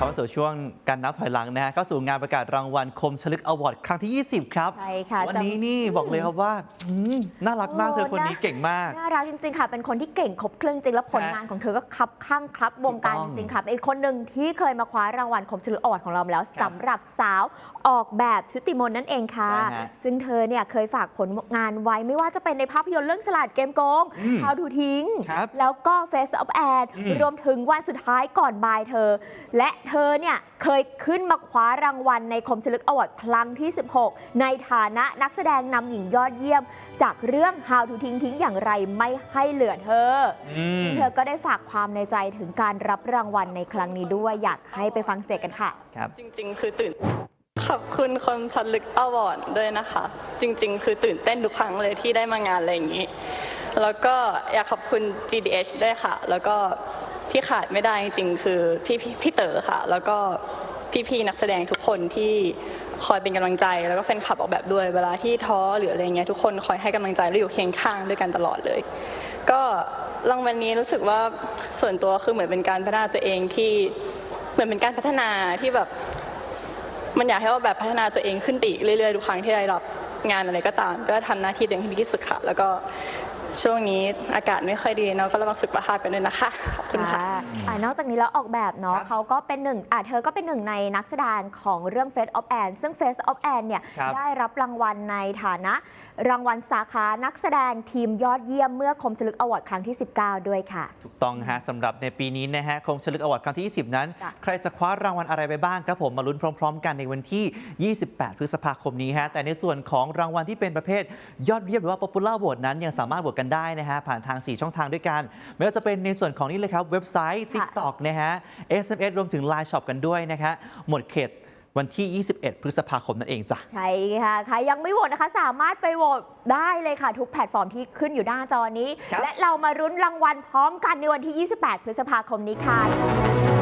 สู่ช่วงการนับถอยหลังนะฮะเข้าสู่งานประกาศรางวัลคมชลึกอวอร์ดครั้งที่ 20 ครับ ใช่ค่ะวันนี้นี่บอกเลยครับว่าอืมน่ารักมากโอ้เธอคนนี้น่าเก่งมาก น่ารักจริงๆค่ะ เป็นคนที่เก่งครบเครื่องจริงแล้วผลฮะงานของเธอก็คับข้างครับวงการถูกต้องจริงๆค่ะเป็นอีกคนหนึ่งที่เคยมาคว้ารางวัลคมสลึกอวอร์ดของเรามาแล้วครับสำหรับสาวออกแบบชุติมนต์นั่นเองค่ะ ใช่ฮะซึ่งเธอเนี่ยเคยฝากผลงานไว้ไม่ว่าจะเป็นในภาพยนตร์เรื่องสลัดเกมโกง อืม How to ทิ้ง ครับแล้วก็ Face of Ad อืมรวมถึงวันสุดท้ายก่อนบายเธอ และเธอเนี่ยเคยขึ้นมาคว้ารางวัลในคมสลึกอวอร์ดครั้งที่ 16 ในฐานะนักแสดงนำหญิงยอดเยี่ยม จากเรื่อง How to ทิ้งทิ้งอย่างไรไม่ให้เหลือเธออืมเธอก็ได้ฝากความในใจถึงการรับรางวัลในครั้งนี้ด้วยอยากให้ไปฟังเสียงกันค่ะ ครับ จริง ๆ คือตื่น ขอบคุณคมชัดลึกอวอร์ดด้วยนะคะ จริง ๆ คือตื่นเต้นทุกครั้งเลยที่ได้มางานอะไรอย่างนี้ แล้วก็อยากขอบคุณ GDH ด้วยค่ะ แล้วก็ ที่ขาดไม่ได้จริงๆ คือพี่พี่พี่เต๋อค่ะ แล้วก็พี่ๆนักแสดงทุกคนที่คอยเป็นกำลังใจ แล้วก็แฟนคลับออกแบบด้วยเวลาที่ท้อหรืออะไรเงี้ยทุกคนคอยให้กำลังใจและอยู่เคียงข้างด้วยกันตลอดเลย ก็รางวัลนี้รู้สึกว่าส่วนตัวคือเหมือนเป็นการพัฒนาตัวเองที่เหมือนเป็นการพัฒนาที่แบบมันอยากให้ว่าแบบพัฒนาตัวเองขึ้นไปอีกเรื่อยๆทุกครั้งที่ได้รับงานอะไรก็ตาม ก็ทำหน้าที่ตัวเองให้ดีที่สุดค่ะ แล้วก็ ช่วงนี้อากาศไม่ค่อยดีเนาะก็ระวังสุขภาพกันด้วยนะคะขอบคุณค่ะ อ่านอกจากนี้แล้วออกแบบเนาะครับเขาก็เป็นหนึ่งอะเธอก็เป็นหนึ่งในนักแสดงของเรื่อง Face of Anne ซึ่ง Face of Anne เนี่ยครับได้รับรางวัลในฐานะ รางวัลสาขานักแสดงทีมยอดเยี่ยมเมื่อคมสลึกอวอร์ดครั้งที่ 19 ด้วยค่ะ ถูกต้องฮะสำหรับในปีนี้นะฮะคมชลึกอวอร์ดครั้งที่ 20 นั้น จ้ะ ใครจะคว้ารางวัลอะไรไปบ้างครับผมมาลุ้นพร้อม ๆ กันในวันที่ 28 พฤษภาคมนี้ฮะแต่ในส่วนของรางวัลที่เป็นประเภทยอดเยี่ยมหรือว่า Popular Vote นั้นยังสามารถโหวตกันได้นะฮะผ่านทาง 4 ช่องทางด้วยกัน ไม่ว่าจะเป็นในส่วนของนี่เลยครับเว็บไซต์ค่ะ TikTok นะฮะ SMS รวมถึง Line Shop กันด้วยนะคะหมดเขตวันที่ 21 พฤษภาคมนั่นเองจ้ะ ใช่ค่ะใครยังไม่โหวตนะคะ สามารถไปโหวตได้เลยค่ะ ทุกแพลตฟอร์มที่ขึ้นอยู่หน้าจอนี้ครับและเรามารุ้นรางวัลพร้อมกันในวันที่ 28 พฤษภาคมนี้ค่ะ